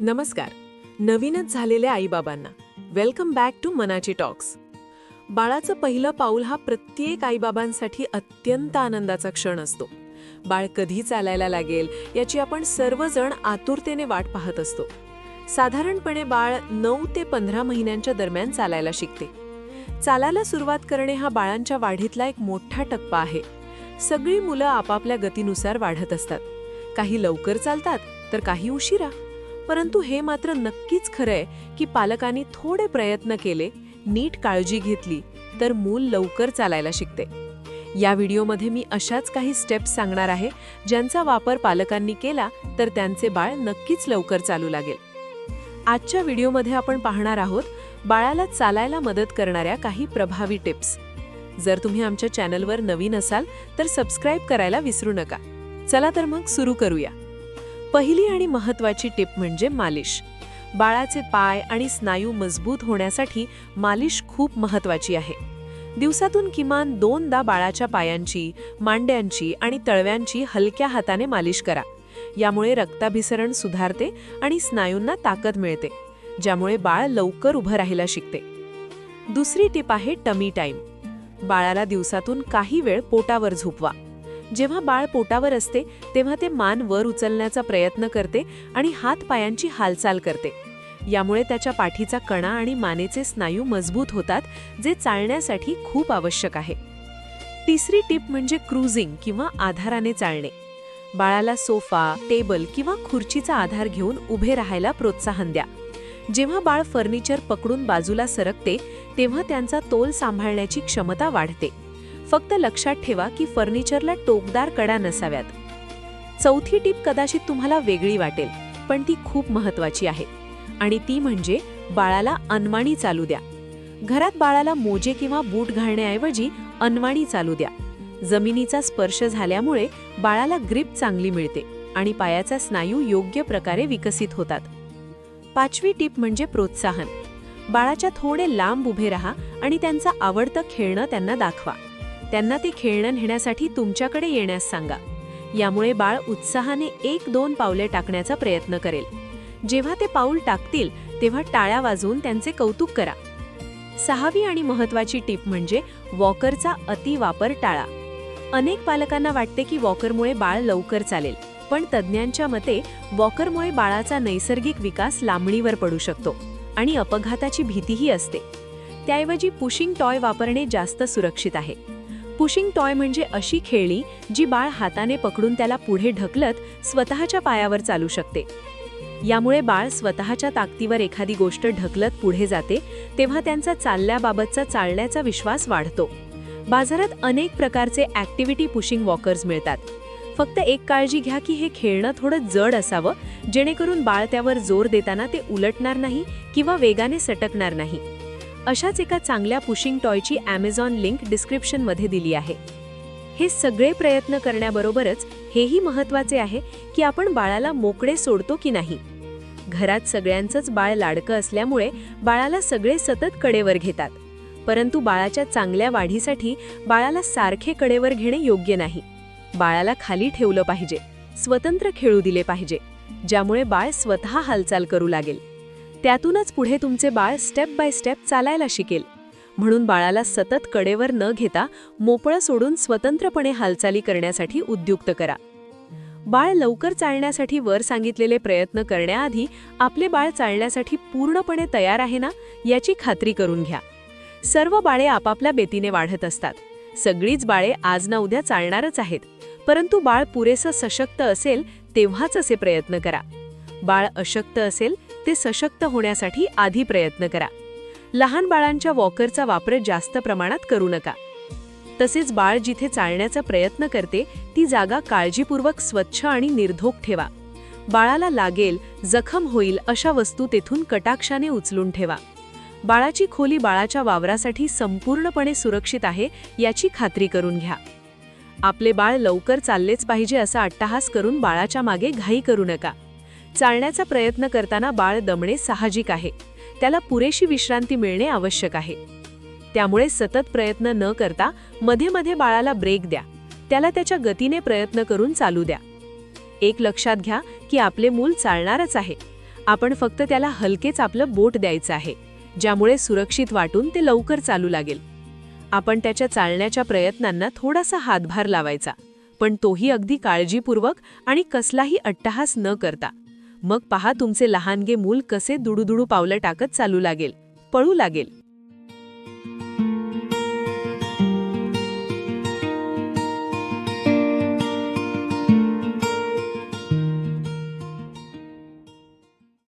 नमस्कार. नवीनच झालेल्या आईबाबांना. वेलकम बॅक टू मनाची टॉक्स बाळाचं पहिलं पाऊल हा प्रत्येक आईबाबांसाठी अत्यंत आनंदाचा क्षण असतो. बाळ कधी चालायला लागेल याची आपण सर्वजण आतुरतेने वाट पाहत असतो. साधारणपणे बाळ नऊ ते पंधरा महिन्यांच्या दरम्यान चालायला शिकते. चालायला सुरुवात करणे हा बाळांच्या वाढीतला एक मोठा टप्पा आहे. सगळी मुलं आपापल्या गतीनुसार वाढत असतात. काही लवकर चालतात तर काही उशिरा. परंतु हे मात्र नक्कीच खरंय की पालकांनी थोडे प्रयत्न केले नीट काळजी घेतली तर मूल लवकर चालायला शिकते. या व्हिडिओमध्ये मी अशाच काही स्टेप्स सांगणार आहे ज्यांचा वापर पालकांनी केला तर त्यांचे बाळ नक्कीच लवकर चालू लागेल. आजच्या व्हिडिओमध्ये आपण पाहणार आहोत बाळाला चालायला मदत करणाऱ्या काही प्रभावी टिप्स जर तुम्ही आमच्या चॅनलवर नवीन असाल तर सबस्क्राईब करायला विसरू नका. चला तर मग सुरू करूया. पहिली आणि महत्वाची टिप म्हणजे मालिश. बाळाचे पाय आणि स्नायू मजबूत होण्यासाठी मालिश खूप महत्वाची आहे. दिवसातून किमान दोनदा बाळाच्या पायांची मांड्यांची आणि तळव्यांची हलक्या हाताने मालिश करा. यामुळे रक्ताभिसरण सुधारते आणि स्नायूंना ताकद मिळते ज्यामुळे बाळ लवकर उभं राहायला शिकते. दुसरी टिप आहे टमी टाईम. बाळाला दिवसातून काही वेळ पोटावर झोपवा. जेव्हा बाळ पोटावर असते तेव्हा ते मान वर उचलण्याचा प्रयत्न करते आणि हात पायांची हालचाल करते. यामुळे त्याच्या पाठीचा कणा आणि मानेचे स्नायू मजबूत होतात जे चालण्यासाठी खूप आवश्यक आहे. तिसरी टिप म्हणजे क्रूझिंग किंवा आधाराने चालणे. बाळाला सोफा टेबल किंवा खुर्चीचा आधार घेऊन उभे राहायला प्रोत्साहन द्या. जेव्हा बाळ फर्निचर पकडून बाजूला सरकते तेव्हा त्यांचा तोल सांभाळण्याची क्षमता वाढते. फक्त लक्षात ठेवा की फर्निचरला टोकदार कडा नसाव्यात. चौथी टीप कदाचित तुम्हाला वेगळी वाटेल पण ती खूप महत्वाची आहे. आणि ती म्हणजे बाळाला अनवाणी चालू द्या. घरात बाळाला मोजे किंवा बूट घालण्याऐवजी अनवाणी चालू द्या. जमिनीचा स्पर्श झाल्यामुळे बाळाला ग्रीप चांगली मिळते आणि पायाचा स्नायू योग्य प्रकारे विकसित होतात. पाचवी टीप म्हणजे प्रोत्साहन. बाळाच्या थोडे लांब उभे राहा आणि त्यांचं आवडतं खेळणं त्यांना दाखवा. त्यांना ते खेळणं नेण्यासाठी तुमच्याकडे येण्यास सांगा. यामुळे बाळ उत्साहाने एक दोन पावले टाकण्याचा प्रयत्न करेल. जेव्हा ते पाऊल टाकतील तेव्हा टाळ्या वाजवून त्यांचे कौतुक करा. सहावी आणि महत्वाची टीप म्हणजे वॉकरचा अतिवापर टाळा. अनेक पालकांना वाटते की वॉकरमुळे बाळ लवकर चालेल पण तज्ज्ञांच्या मते वॉकरमुळे बाळाचा नैसर्गिक विकास लांबणीवर पडू शकतो आणि अपघाताची भीतीही असते. त्याऐवजी पुशिंग टॉय वापरणे जास्त सुरक्षित आहे. पुशिंग टॉय म्हणजे अशी खेळणी जी बाळ हाताने पकडून त्याला पुढे ढकलत स्वतःच्या पायावर चालू शकते. यामुळे बाळ स्वतःच्या ताकदीवर एखादी गोष्ट ढकलत पुढे जाते तेव्हा त्यांचा चालल्याबाबतचा चालण्याचा विश्वास वाढतो. बाजारात अनेक प्रकारचे ॲक्टिव्हिटी पुशिंग वॉकर्स मिळतात. फक्त एक काळजी घ्या की हे खेळणं थोडं जड असावं जेणेकरून बाळ त्यावर जोर देताना ते उलटणार नाही किंवा वेगाने सटकणार नाही. अशाच एका चांगल्या पुशिंग टॉयची ॲमेझॉन लिंक डिस्क्रिप्शनमध्ये दिली आहे. हे सगळे प्रयत्न करण्याबरोबरच हेही महत्त्वाचे आहे की आपण बाळाला मोकळे सोडतो की नाही. घरात सगळ्यांचंच बाळ लाडकं असल्यामुळे बाळाला सगळे सतत कडेवर घेतात. परंतु बाळाच्या चांगल्या वाढीसाठी बाळाला सारखे कडेवर घेणे योग्य नाही. बाळाला खाली ठेवलं पाहिजे. स्वतंत्र खेळू दिले पाहिजे. ज्यामुळे बाळ स्वतः हालचाल करू लागेल. त्यातूनच पुढे तुमचे बाळ स्टेप बाय स्टेप चालायला शिकेल. म्हणून बाळाला सतत कडेवर न घेता मोकळं सोडून स्वतंत्रपणे हालचाली करण्यासाठी उद्युक्त करा. बाळ लवकर चालण्यासाठी वर सांगितलेले प्रयत्न करण्याआधी आपले बाळ चालण्यासाठी पूर्णपणे तयार आहे ना याची खात्री करून घ्या. सर्व बाळे आपापल्या बेतीने वाढत असतात. सगळीच बाळे आज ना उद्या चालणारच आहेत. परंतु बाळ पुरेसं सशक्त असेल तेव्हाच असे प्रयत्न करा. बाळ अशक्त असेल ते सशक्त होण्यासाठी आधी प्रयत्न करा. लहान बाळांच्या वॉकरचा वापर जास्त प्रमाणात करू नका. तसेच बाळ जिथे चालण्याचा प्रयत्न करते ती जागा काळजीपूर्वक स्वच्छ आणि निर्धोक ठेवा. बाळाला लागेल जखम होईल अशा वस्तू तेथून कटाक्षाने उचलून ठेवा. बाळाची खोली बाळाच्या वावरासाठी संपूर्णपणे सुरक्षित आहे याची खात्री करून घ्या. आपले बाळ लवकर चाललेच पाहिजे असा अट्टहास करून बाळाच्या मागे घाई करू नका. चालण्याचा प्रयत्न करताना बाळ दमणे साहजिक आहे. त्याला पुरेशी विश्रांती मिळणे आवश्यक आहे. त्यामुळे सतत प्रयत्न न करता मध्ये मध्ये बाळाला ब्रेक द्या. त्याला त्याच्या गतीने प्रयत्न करून चालू द्या. एक लक्षात घ्या की आपले मूल चालणारच आहे. आपण फक्त त्याला हलकेच आपलं बोट द्यायचं आहे ज्यामुळे सुरक्षित वाटून ते लवकर चालू लागेल. आपण त्याच्या चालण्याच्या प्रयत्नांना थोडासा हातभार लावायचा पण तोही अगदी काळजीपूर्वक आणि कसलाही अट्टहास न करता. मग पहा तुमचे लहानगे मूल कसे दुडूदुडू पावलं टाकत चालू लागेल पळू लागेल.